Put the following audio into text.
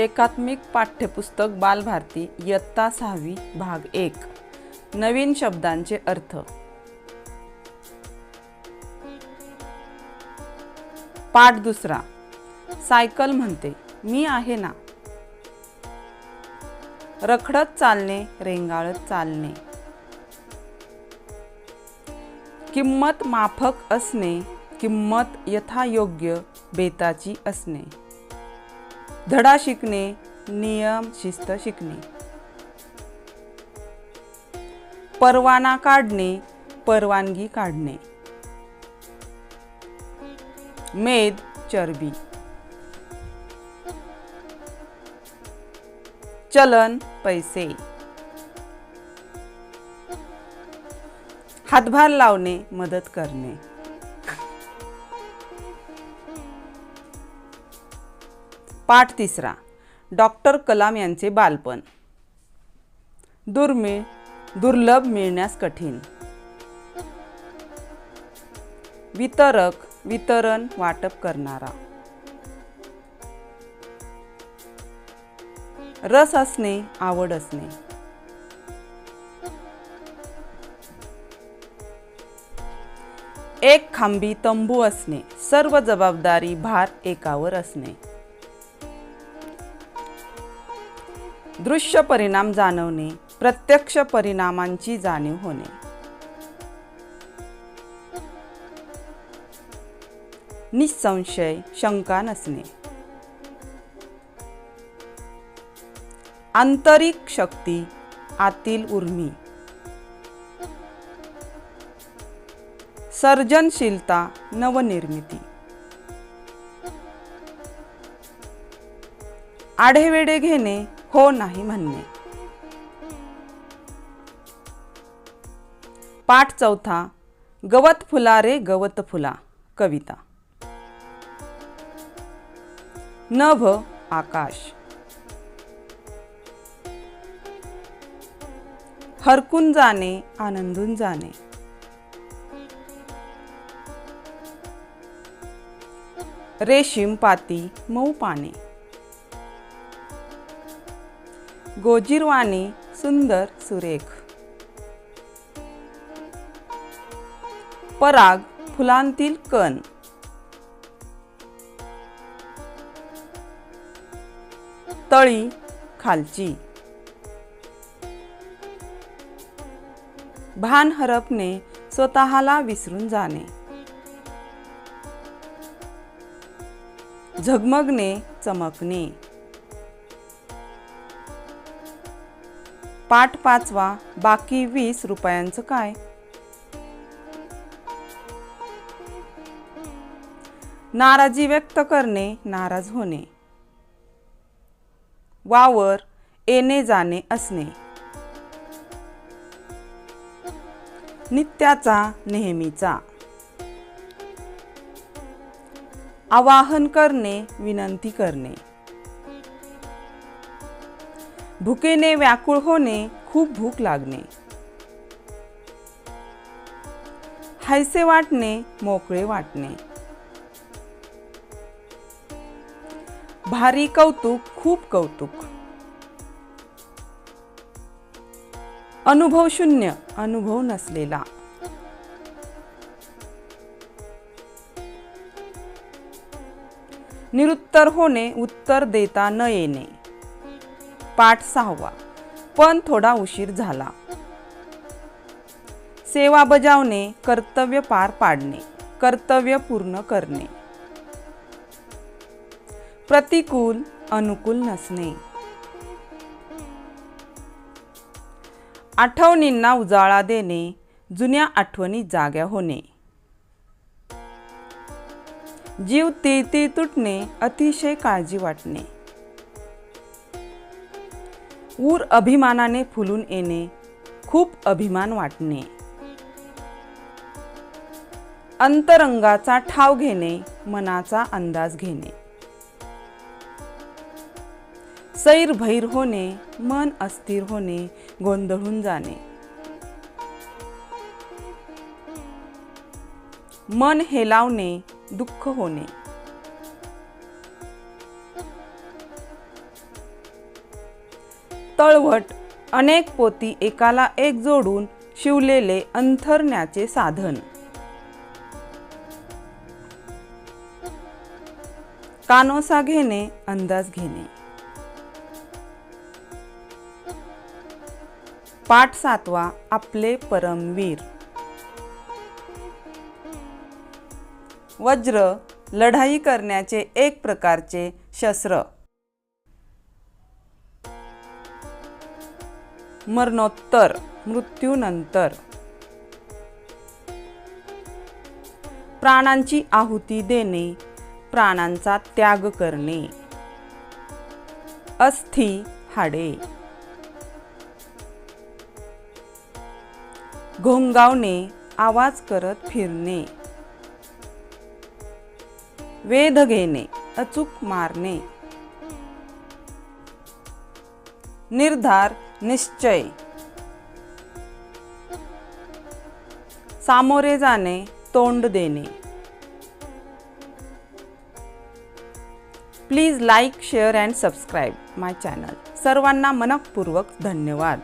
एकात्मिक पाठ्यपुस्तक बालभारती इयत्ता सहावी भाग एक. नवीन शब्दांचे अर्थ. पाठ दुसरा. सायकल म्हणते मी आहे ना. रखडत चालणे रेंगाळत चालणे. किंमत माफक असणे किंमत यथायोग्य बेताची असणे. धडा शिकणे नियम शिस्त शिकणे. परवाना काढणे परवानगी काढणे. मेद चरबी. चलन पैसे. हातभार लावणे मदत करणे. पाठ तिसरा. डॉक्टर कलाम यांचे बालपण. दुर्मिळ दुर्लभ मिळण्यास कठीण. वितरक वितरण वाटप करणारा. रस असणे आवड असणे. एक खांबी तंबू असणे सर्व जबाबदारी भार एकावर असणे. दृश्य परिणाम जाणवणे प्रत्यक्ष परिणामांची जाणीव होणे. निसंशय शंका नसणे. आंतरिक शक्ती आतील उर्मी. सर्जनशीलता नवनिर्मिती. आढेवेढे घेणे हो नाही म्हणणे. पाठ चौथा गवत फुला रे गवत फुला कविता. नभ आकाश. हरकून जाणे आनंदून जाणे. रेशीम पाती मऊ पाने. गोजीरवाणी सुंदर सुरेख. पराग फुलांतील कण. तळी खालची. भान हरपणे स्वतःला विसरून जाणे. झगमगणे चमकणे. पाठ पाचवा बाकी वीस रुपयांचं काय? नाराजी व्यक्त करणे नाराज होणे. वावर येणे जाणे असणे. नित्याचा नेहमीचा. आवाहन करणे विनंती करणे. भुकेने व्याकुळ होणे खूप भूक लागणे. हायसे वाटणे मोकळे वाटणे. भारी कौतुक खूप कौतुक. अनुभव शून्य अनुभव नसलेला. निरुत्तर होणे उत्तर देता न येणे. पाठ सहावा. पण थोडा उशीर झाला. सेवा बजावणे कर्तव्य पार पाडणे कर्तव्य पूर्ण करणे. प्रतिकूल अनुकूल नसणे. आठवणींना उजाळा देणे जुन्या आठवणी जाग्या होणे. जीव ती ती तुटणे अतिशय काळजी वाटणे. ऊर अभिमानाने फुलून येणे खूप अभिमान वाटणे. अंतरंगाचा ठाव घेणे मनाचा अंदाज घेणे. सैर भैर होणे मन अस्थिर होणे गोंधळून जाणे. मन हेलावणे दुःख होणे. तळवट. अनेक पोती एकाला एक जोडून शिवलेले अंथरण्याचे साधन. कानोसा घेणे अंदाज घेणे. पाठ सातवा आपले परमवीर वज्र लढाई करण्याचे एक प्रकारचे शस्त्र. मरणोत्तर मृत्यूनंतर. प्राणांची आहुती देणे प्राणांचा त्याग करणे. अस्थि हाडे. घोंगावणे आवाज करत फिरणे. वेध घेणे अचूक मारणे. निर्धार निश्चय. सामोरे जाणे तोंड देणे. Please like share and subscribe my channel सर्वांना मनपूर्वक धन्यवाद.